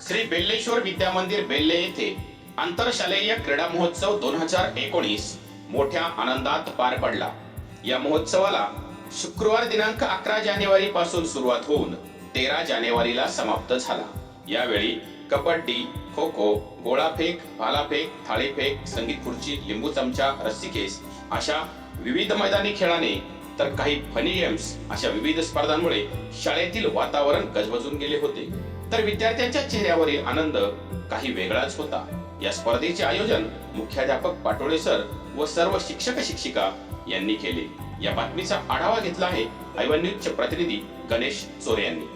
श्री बेल्लेश्वर विद्या मंदिर बेल्ले येथे आंतरशालेय क्रीडा महोत्सव दोन हजार एकोणीस मोठ्या आनंदात पार पडला. या महोत्सवाला शुक्रवार दिनांक अकरा जानेवारी पासून सुरुवात होऊन तेरा जानेवारीला समाप्त झाला. यावेळी कबड्डी खो खो गोळाफेक भालाफेक थाळीफेक संगीत खुर्ची लिंबू चमचा रस्सीकेस अशा विविध मैदानी खेळाने तर काही फनी गेम्स अशा विविध स्पर्धांमुळे शाळेतील वातावरण गजबजून गेले होते. तर विद्यार्थ्यांच्या चेहऱ्यावरील आनंद काही वेगळाच होता. या स्पर्धेचे आयोजन मुख्याध्यापक पाटोळे सर व सर्व शिक्षक शिक्षिका यांनी केले. या बातमीचा आढावा घेतला आहे ऐवन न्यूजचे प्रतिनिधी गणेश चोरे यांनी.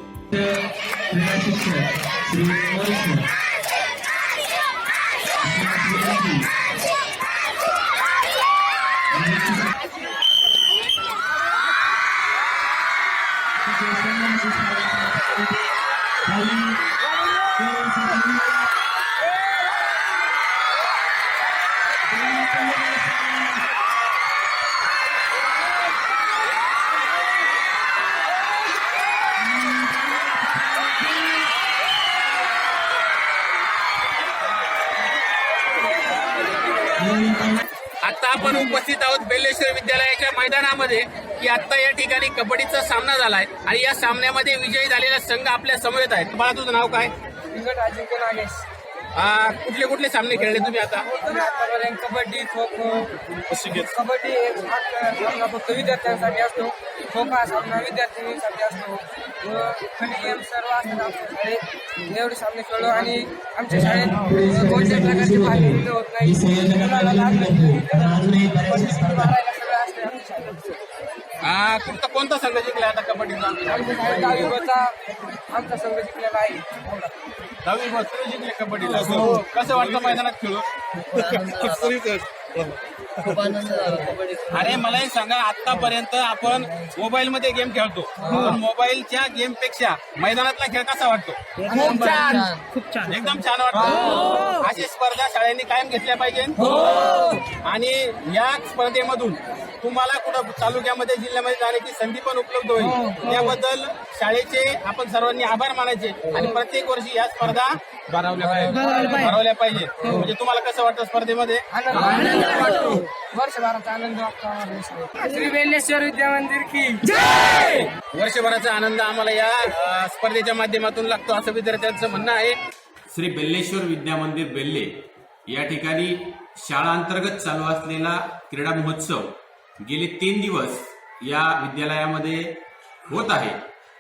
आता आपण उपस्थित आहोत बेल्लेश्वर विद्यालयाच्या मैदानामध्ये की आता या ठिकाणी कबड्डीचा सामना झालाय. आणि या सामन्यामध्ये विजयी झालेला संघ आपल्यासमोर आहेत बाळा तुझं नाव काय? इंगट अजिंक्य नागेश आ, कुठले कुठले सामने खेळले तुम्ही आता? आतापर्यंत कबड्डी खो खो कबड्डी हा सामना फक्त विद्यार्थ्यांसाठी असतो. खो खो हा सामना विद्यार्थिनींसाठी असतो. व गेम सर्व असतात आमच्या शाळेत. एवढे सामने खेळलो आणि आमच्या शाळेत प्रकारची भांडण होत नाही. मुलाला लहान मुलाला परिस्थिती मारायला सगळं असते आमच्या शाळेत आ, कोणता कोणता संघ जिंकला आता कबड्डीचा? आमच्या शाळेत आमचा संघ जिंकलेला आहे. दहावी बस तुम्ही जिंकले कबड्डीला. कसं वाटतं मैदानात खेळून अरे मला एक सांगा आतापर्यंत आपण मोबाईल मध्ये गेम खेळतो. पण मोबाईलच्या गेमपेक्षा मैदानातला खेळ कसा वाटतो? खूप खूप छान. एकदम छान वाटतं. अशी स्पर्धा शाळांनी कायम घेतल्या पाहिजे. आणि या स्पर्धेमधून तुम्हाला कुठं तालुक्यामध्ये जिल्ह्यामध्ये जाण्याची संधी पण उपलब्ध होईल. त्याबद्दल शाळेचे आपण सर्वांनी आभार मानायचे आणि प्रत्येक वर्षी या स्पर्धा भरवल्या पाहिजे. भरवल्या पाहिजे. म्हणजे तुम्हाला कसं वाटतं स्पर्धेमध्ये? वर्षभराचा आनंद श्री बेल्लेश्वर की वर्षभराचा आनंद आम्हाला या स्पर्धेच्या माध्यमातून लागतो असं विद्यार्थ्यांचं म्हणणं आहे. श्री बेल्लेश्वर विद्या मंदिर बेल्ले या ठिकाणी शाळा अंतर्गत चालू असलेला क्रीडा महोत्सव गेले तीन दिवस या विद्यालयामध्ये होत आहे.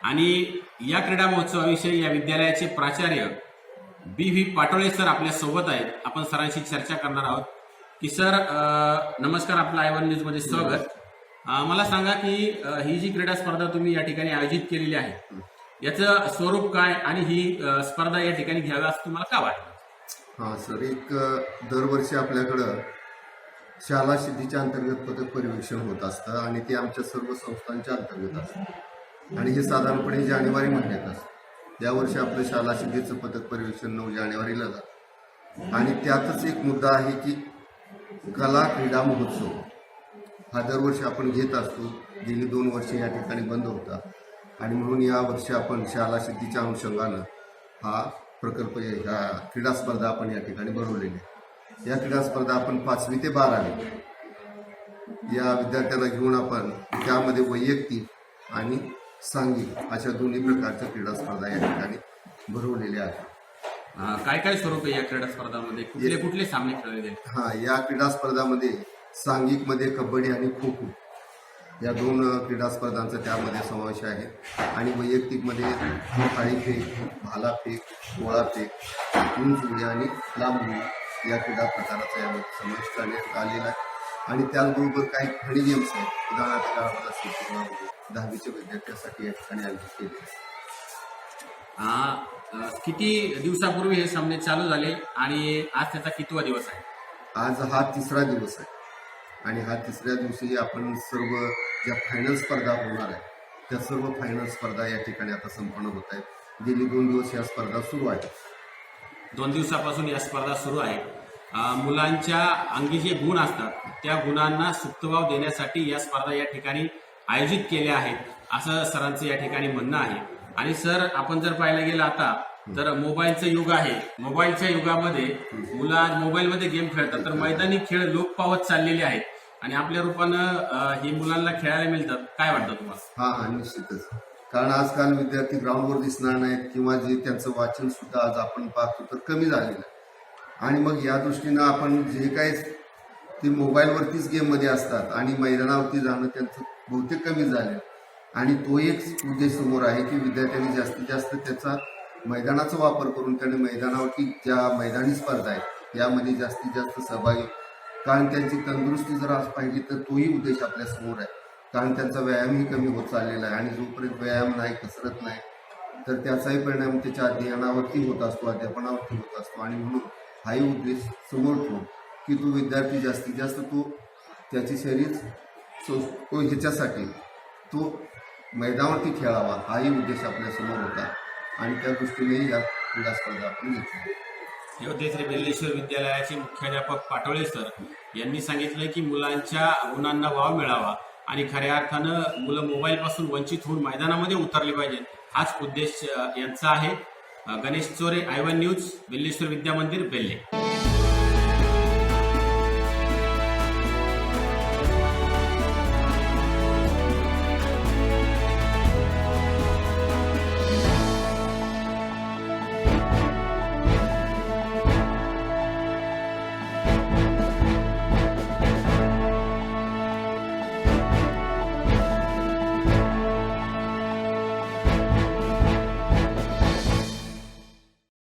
आणि या क्रीडा महोत्सवाविषयी या विद्यालयाचे प्राचार्य बी व्ही पाटोळे सर आपल्यासोबत आहेत. आपण सरांशी चर्चा करणार आहोत. की सर नमस्कार आपलं आय वन न्यूजमध्ये स्वागत मला सांगा की ही जी क्रीडा स्पर्धा तुम्ही या ठिकाणी आयोजित केलेली आहे याचं स्वरूप काय आणि ही स्पर्धा या ठिकाणी घ्यावी असं तुम्हाला का वाटतं? हा सर एक दरवर्षी आपल्याकडं शाला सिद्धीच्या अंतर्गत पदक परिवेक्षण होत असतं आणि ते आमच्या सर्व संस्थांच्या अंतर्गत असतं. आणि हे साधारणपणे जानेवारी महिन्यात असतं. यावर्षी आपलं शाला सिद्धीचं पदक परिवेक्षण नऊ जानेवारीला झालं. आणि त्यातच एक मुद्दा आहे की कला क्रीडा महोत्सव. हा दरवर्षी आपण घेत असतो. गेली दोन वर्षे या ठिकाणी बंद होता. आणि म्हणून या वर्षी आपण शाळा सिद्धीच्या अनुषंगानं हा प्रकल्प ह्या क्रीडा स्पर्धा आपण या ठिकाणी भरवलेली आहे. या क्रीडा स्पर्धा आपण पाचवी ते बारावी या विद्यार्थ्यांना घेऊन आपण त्यामध्ये वैयक्तिक आणि सांघिक अशा दोन्ही प्रकारच्या क्रीडा स्पर्धा या ठिकाणी भरवलेल्या आहेत. काय काय स्वरूप आहे या क्रीडा स्पर्धामध्ये? कुठले कुठले सामने खेळले हा या क्रीडा स्पर्धामध्ये सांघिकमध्ये कबड्डी आणि खो खो या दोन क्रीडा स्पर्धांचा त्यामध्ये समावेश आहे. आणि वैयक्तिकमध्ये थाळीफेक भालाफेक गोळाफेक उंच उडी आणि लांब उडी या क्रीडा प्रकाराचा यामध्ये समावेश करण्यात आलेला आहे. आणि त्याचबरोबर काही फणी गेम्स आहेत. उदाहरणार्थ दहावीच्या विद्यार्थ्यांसाठी या ठिकाणी आयोजित केले किती दिवसापूर्वी हे सामने चालू झाले आणि आज त्याचा कितवा दिवस आहे? आज हा तिसरा दिवस आहे. आणि हा तिसऱ्या दिवशी आपण सर्व ज्या फायनल स्पर्धा होणार आहेत त्या सर्व फायनल स्पर्धा या ठिकाणी आता संपन्न होत आहेत. गेली दोन दिवस या स्पर्धा सुरू आहेत. दोन दिवसापासून या स्पर्धा सुरू आहेत. मुलांच्या अंगी जे गुण असतात त्या गुणांना सुप्तभाव देण्यासाठी या स्पर्धा या ठिकाणी आयोजित केल्या आहेत असं सरांचं या ठिकाणी म्हणणं आहे. आणि सर आपण जर पाहायला गेलं आता तर मोबाईलचं युग आहे. मोबाईलच्या युगामध्ये मुलं आज मोबाईलमध्ये गेम खेळतात. तर मैदानी खेळ लोप पावत चाललेले आहेत. आणि आपल्या रूपानं हे मुलांना खेळायला मिळतात. काय वाटतं तुम्हाला? हा हा निश्चितच. कारण आजकाल विद्यार्थी ग्राउंडवर दिसणार नाहीत किंवा जे त्यांचं वाचन सुद्धा आज आपण पाहतो तर कमी झालेलं आहे. आणि मग या दृष्टीनं आपण जे काही ते मोबाईलवरतीच गेममध्ये असतात आणि मैदानावरती जाणं त्यांचं बहुतेक कमी झालं आणि तो एक उद्देश समोर आहे की विद्यार्थ्यांनी जास्तीत जास्त त्याचा मैदानाचा वापर करून त्याने मैदानावरती ज्या मैदानी स्पर्धा आहेत यामध्ये जास्तीत जास्त सहभागी कारण त्यांची तंदुरुस्ती जर आज पाहिली तर तोही उद्देश आपल्यासमोर आहे. कारण त्यांचा व्यायामही कमी होत चाललेला आहे आणि जोपर्यंत व्यायाम नाही कसरत नाही तर त्याचाही परिणाम त्याच्या अध्ययनावरती होत असतो अध्यापनावरती होत असतो. आणि म्हणून हाही उद्देश समोर ठेवून की तो विद्यार्थी जास्तीत जास्त तो त्याची शरीर सो तो ह्याच्यासाठी तो मैदानावरती खेळावा हाही उद्देश आपल्यासमोर होता. आणि त्या दृष्टीने या क्रीडा स्पर्धा आपण घेतली योद्धेश्री श्री बेल्लेश्वर विद्यालयाचे मुख्याध्यापक पाटोळे सर यांनी सांगितलं की मुलांच्या गुणांना वाव मिळावा आणि खऱ्या अर्थानं मुलं मोबाईलपासून वंचित होऊन मैदानामध्ये उतरले पाहिजे. हाच उद्देश यांचा आहे. Ganesh Chore I one news Belleshwar Vidya Mandir Belle.